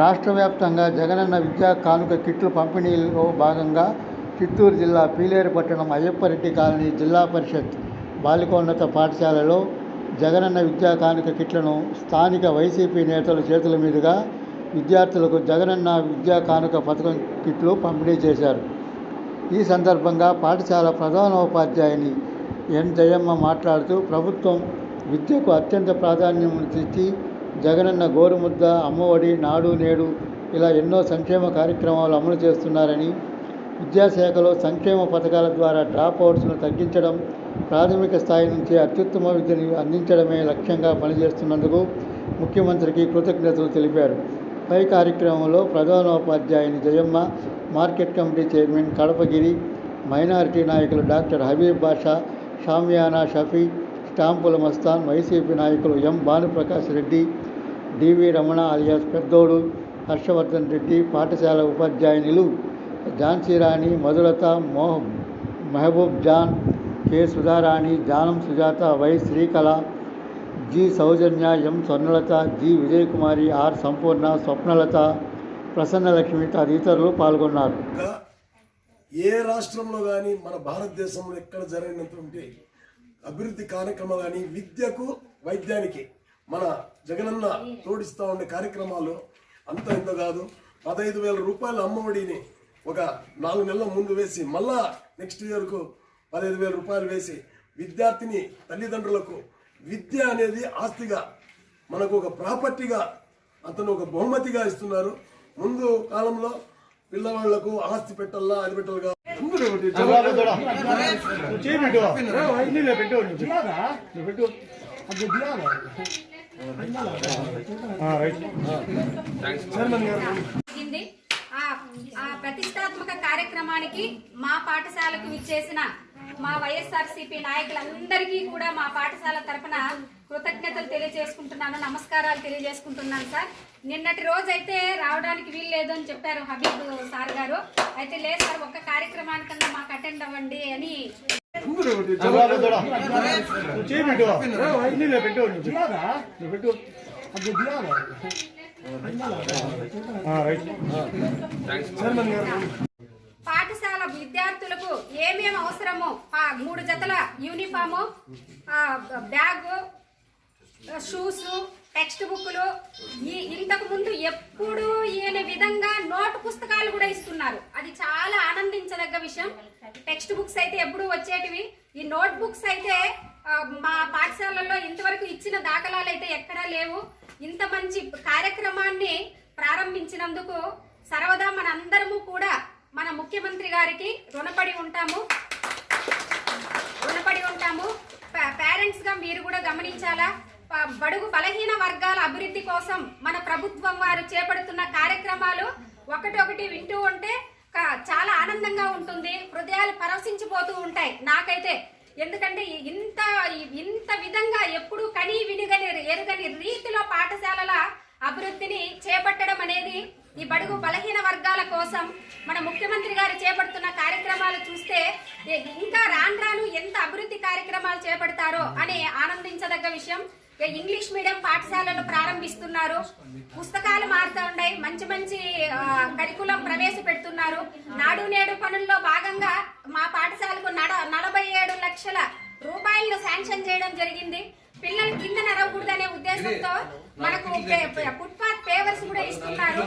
రాష్ట్ర వ్యాప్తంగా జగనన్న విద్యా కానుక కిట్లు పంపిణీలో భాగంగా చిత్తూరు జిల్లా పీలేరుపట్టణం అయ్యప్పరెడ్డి కాలనీ జిల్లా పరిషత్ బాలికోన్నత పాఠశాలలో జగనన్న విద్యా కానుక కిట్లను స్థానిక వైసీపీ నేతల చేతుల మీదుగా విద్యార్థులకు జగనన్న విద్యా కానుక పథకం కిట్లు పంపిణీ చేశారు. ఈ సందర్భంగా పాఠశాల ప్రధానోపాధ్యాయుని ఎన్ జయమ్మ మాట్లాడుతూ ప్రభుత్వం విద్యకు అత్యంత ప్రాధాన్యం ఇచ్చి జగనన్న గోరుముద్ద అమ్మఒడి నాడు నేడు ఇలా ఎన్నో సంక్షేమ కార్యక్రమాలు అమలు చేస్తున్నారని విద్యాశాఖలో సంక్షేమ పథకాల ద్వారా డ్రాప్ అవుట్స్ను తగ్గించడం ప్రాథమిక స్థాయి నుంచి అత్యుత్తమ విద్యను అందించడమే లక్ష్యంగా పనిచేస్తున్నందుకు ముఖ్యమంత్రికి కృతజ్ఞతలు తెలిపారు. పై కార్యక్రమంలో ప్రధానోపాధ్యాయుని Jayamma market committee chairman Kadapagiri minority నాయకులు డాక్టర్ హబీబ్ బాషా షామియానా షఫీ స్టాంపుల మస్తాన్ వైసీపీ నాయకులు M Bhanuprakash Reddy D V Ramana alias పెద్దోడు హర్షవర్ధన్ రెడ్డి పాఠశాల ఉపాధ్యాయునిలు ఝాన్సీరాణి మధులత మోహ Mahaboob John K. Sudharani Janam Sujatha Y. Srikala G. Soujanya M. Swarnalatha G. Vijayakumari R. Sampoorna Swapnalatha Prasannalakshmi తదితరులు పాల్గొన్నారు. ఏ రాష్ట్రంలో కానీ మన భారతదేశంలో ఎక్కడ జరిగినటువంటి అభివృద్ధి కార్యక్రమాలు కానీ విద్యకు వైద్యానికి మన జగనన్న తోడిస్తూ ఉండే కార్యక్రమాలు అంత ఇంత కాదు. పదహైదు వేల రూపాయల అమ్మఒడిని ఒక నాలుగు నెలల ముందు వేసి మళ్ళా నెక్స్ట్ ఇయర్కు పదహైదు వేల రూపాయలు వేసి విద్యార్థిని తల్లిదండ్రులకు విద్య అనేది ఆస్తిగా మనకు ఒక ప్రాపర్టీగా అతను ఒక బహుమతిగా ఇస్తున్నారు. ముందు కాలంలో పిల్లవాళ్ళకు ఆస్తి పెట్టాలా అది పెట్టాలిగా? ముందు ఆ ప్రతిష్టాత్మక కార్యక్రమానికి మా పాఠశాలకు విచ్చేసిన మా వైఎస్ఆర్సీపీ నాయకులందరికీ కూడా మా పాఠశాల తరపున కృతజ్ఞతలు తెలియజేసుకుంటున్నాను నమస్కారాలు తెలియజేసుకుంటున్నాను సార్. నిన్నటి రోజు అయితే రావడానికి వీలు లేదు అని చెప్పారు హబీబ్ సార్ గారు. అయితే లేదు సార్ ఒక్క కార్యక్రమానికన్నా మాకు అటెండ్ అవ్వండి అని విద్యార్థులకు ఏమేమి అవసరమో ఆ మూడు జతల యూనిఫాము బ్యాగు షూస్ టెక్స్ట్ బుక్లు ఈ ఇంతకు ముందు ఎప్పుడు ఈయన విధంగా నోట్ పుస్తకాలు కూడా ఇస్తున్నారు. అది చాలా ఆనందించదగ్గ విషయం. టెక్స్ట్ బుక్స్ అయితే ఎప్పుడు వచ్చేటివి. ఈ నోట్ బుక్స్ అయితే మా పాఠశాలల్లో ఇంతవరకు ఇచ్చిన దాఖలాలు అయితే ఎక్కడా లేవు. ఇంత మంచి కార్యక్రమాన్ని ప్రారంభించినందుకు సర్వదా మన ముఖ్యమంత్రి గారికి రుణపడి ఉంటాము. రుణపడి ఉంటాము. పేరెంట్స్గా మీరు కూడా గమనించాలా? బడుగు బలహీన వర్గాల అభివృద్ధి కోసం మన ప్రభుత్వం వారు చేపడుతున్న కార్యక్రమాలు ఒకటి ఒకటి వింటూ ఉంటే చాలా ఆనందంగా ఉంటుంది. హృదయాలు పరవశించిపోతూ ఉంటాయి నాకైతే. ఎందుకంటే ఇంత ఇంత విధంగా ఎప్పుడు కనీ వినిగని ఎరుగని రీతిలో పాఠశాలల అభివృద్ధిని చేపట్టడం అనేది ఈ బడుగు బలహీన వర్గాల కోసం మన ముఖ్యమంత్రి గారు చేపడుతున్న కార్యక్రమాలు చూస్తే ఇంకా రాను రాను ఎంత అభివృద్ధి కార్యక్రమాలు చేపడతారో అని ఆనందించదగ్గ విషయం ఇంగ్లీష్ మీడియం పాఠశాలలు ప్రారంభిస్తున్నారు. పుస్తకాలు మారుతూ ఉన్నాయి. మంచి మంచి కరికులం ప్రవేశపెడుతున్నారు. నాడు నేడు పనుల్లో భాగంగా మా పాఠశాలకు నడ నలభై ఏడు లక్షల రూపాయలను శాంక్షన్ చేయడం జరిగింది. పిల్లలు కింద నడవకూడదనే ఉద్దేశంతో మనకు ఫుట్పాత్ పేవర్స్ కూడా ఇస్తున్నారు.